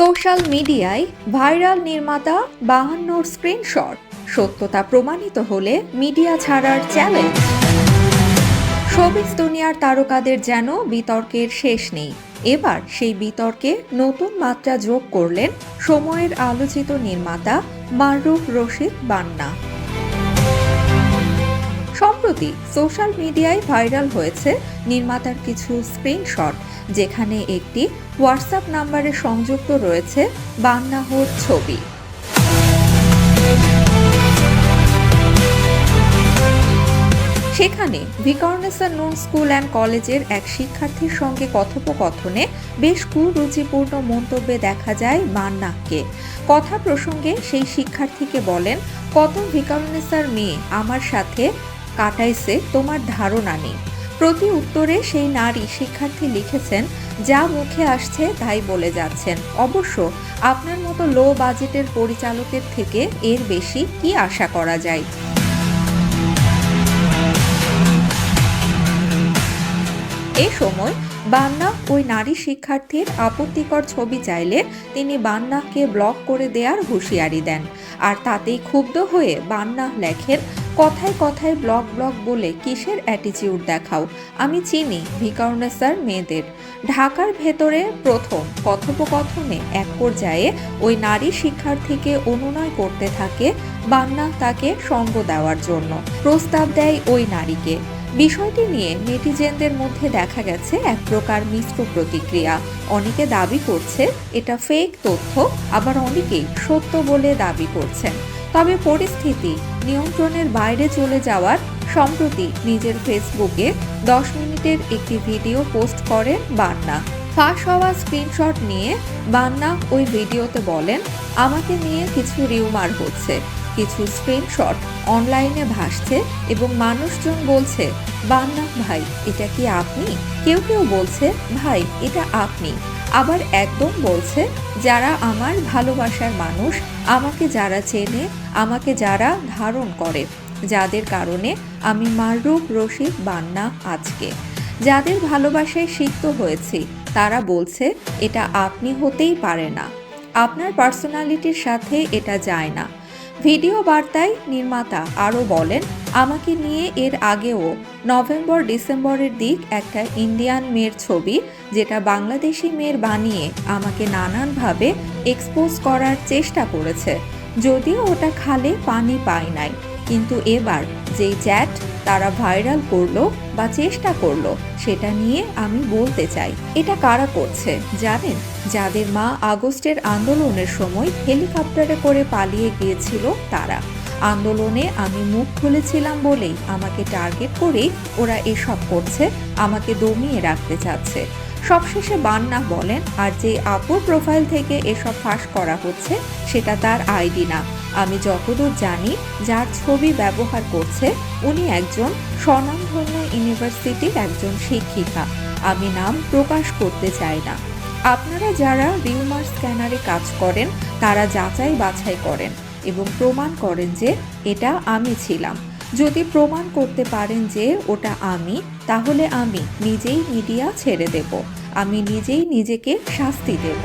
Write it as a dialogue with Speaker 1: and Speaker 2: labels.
Speaker 1: Social মিডিয়ায় viral নির্মাতা বাহান্নর screenshot. সত্যতা প্রমাণিত হলে মিডিয়া ছাড়ার চ্যালেঞ্জ। শোবিজ দুনিয়ার তারকাদের যেন বিতর্কের শেষ নেই। এবার সেই বিতর্কে নতুন মাত্রা যোগ করলেন সময়ের আলোচিত নির্মাতা মারুফ রশিদ বান্না। সম্প্রতি সোশ্যাল মিডিয়ায় ভাইরাল হয়েছে নির্মাতার কিছু স্ক্রিনশট। যেখানে একটি হোয়াটসঅ্যাপ নাম্বারে সংযুক্ত রয়েছে বান্নাহর ছবি। সেখানে ভিকার্নেসন নুন স্কুল অ্যান্ড কলেজের এক শিক্ষার্থীর সঙ্গে কথোপকথনে বেশ কুরুচিপূর্ণ মন্তব্যে দেখা যায় বান্নাকে কথা প্রসঙ্গে সেই শিক্ষার্থীকে বলেন, কত ভিকারুনেসার মেয়ে, আমার সাথে কাটাইছে, তোমার ধারণা নেই। প্রতি উত্তরে সেই নারী শিক্ষার্থী লিখেছেন, যা মুখে আসছে তাই বলে যাচ্ছেন। অবশ্য আপনার মতো লো বাজেটের পরিচালকের থেকে এর বেশি কি আশা করা যায়? এ সময় বান্না ওই নারী শিক্ষার্থীর আপত্তিকর ছবি চাইলে তিনি বান্নাকে ব্লক করে দেওয়ার হুঁশিয়ারি দেন। আর তাতেই ক্ষুব্ধ হয়ে বান্না লেখেন, কথায় কথায় ব্লক ব্লক বলে কিসের অ্যাটিচিউড দেখাও? আমি চিনি ভিকারনেসার মেয়েদের। ঢাকার ভেতরে প্রথম কথোপকথনে এক পর্যায়ে ওই নারী শিক্ষার্থীকে অনুনয় করতে থাকে বান্না তাকে সঙ্গ দেওয়ার জন্য। প্রস্তাব দেয় ওই নারীকে। বিষয়টি নিয়ে নেটিজেনদের মধ্যে দেখা গেছে এক প্রকার মিশ্র প্রতিক্রিয়া। অনেকে দাবি করছে এটা ফেক তথ্য, আবার অনেকেই সত্য বলে দাবি করছেন। তবে পরিস্থিতি নিয়ন্ত্রণের বাইরে চলে যাওয়ার সম্প্রতি নিজের ফেসবুকে দশ মিনিটের একটি ভিডিও পোস্ট করেন বান্না। ফাঁস হওয়া স্ক্রিনশট নিয়ে বান্না ওই ভিডিওতে বলেন, আমাকে নিয়ে কিছু রিউমার হচ্ছে। কিছু স্ক্রিনশট অনলাইনে ভাসছে এবং মানুষজন বলছে বান্না ভাই, এটা কি আপনি? কেউ কেউ বলছে, ভাই, এটা আপনি। আবার একদম বলছে, যারা আমার ভালোবাসার মানুষ, আমাকে যারা চেনে, আমাকে যারা ধারণ করে, যাদের কারণে আমি মাররুফ রশিদ বান্না আজকে। যাদের ভালোবাসায় সিক্ত হয়েছি, তারা বলছে, এটা আপনি হতেই পারে না। আপনার পার্সোনালিটির সাথে এটা যায় না। ভিডিও বার্তায় নির্মাতা আরও বলেন, আমাকে নিয়ে এর আগেও নভেম্বর ডিসেম্বরের দিক একটা ইন্ডিয়ান মেয়ের ছবি, যেটা বাংলাদেশি মেয়ের বানিয়ে আমাকে নানানভাবে এক্সপোজ করার চেষ্টা করেছে। যদিও ওটা খালে পানি পায় নাই। কিন্তু এবার যেই চ্যাট তারা ভাইরাল করল বা চেষ্টা করল, সেটা নিয়ে আমি বলতে চাই, এটা কারা করছে জানেন? যাদের মা আগস্টের আন্দোলনের সময় হেলিকপ্টারে করে পালিয়ে গিয়েছিল তারা। আন্দোলনে আমি মুখ খুলেছিলাম বলেই আমাকে টার্গেট করেই ওরা এসব করছে, আমাকে দমিয়ে রাখতে চাচ্ছে। সবশেষে বান্না বলেন, আর যে আপুর প্রোফাইল থেকে এসব ফাঁস করা হচ্ছে, সেটা তার আইডি না। আমি যতদূর জানি, যার ছবি ব্যবহার করছে, উনি একজন স্বনামধন্য ইউনিভার্সিটির একজন শিক্ষিকা। আমি নাম প্রকাশ করতে চাই না। আপনারা যারা রিউমার স্ক্যানারে কাজ করেন, তারা যাচাই বাছাই করেন এবং প্রমাণ করেন যে এটা আমি ছিলাম। যদি প্রমাণ করতে পারেন যে ওটা আমি, তাহলে আমি নিজেই মিডিয়া ছেড়ে দেব। আমি নিজেই নিজেকে শাস্তি দেব।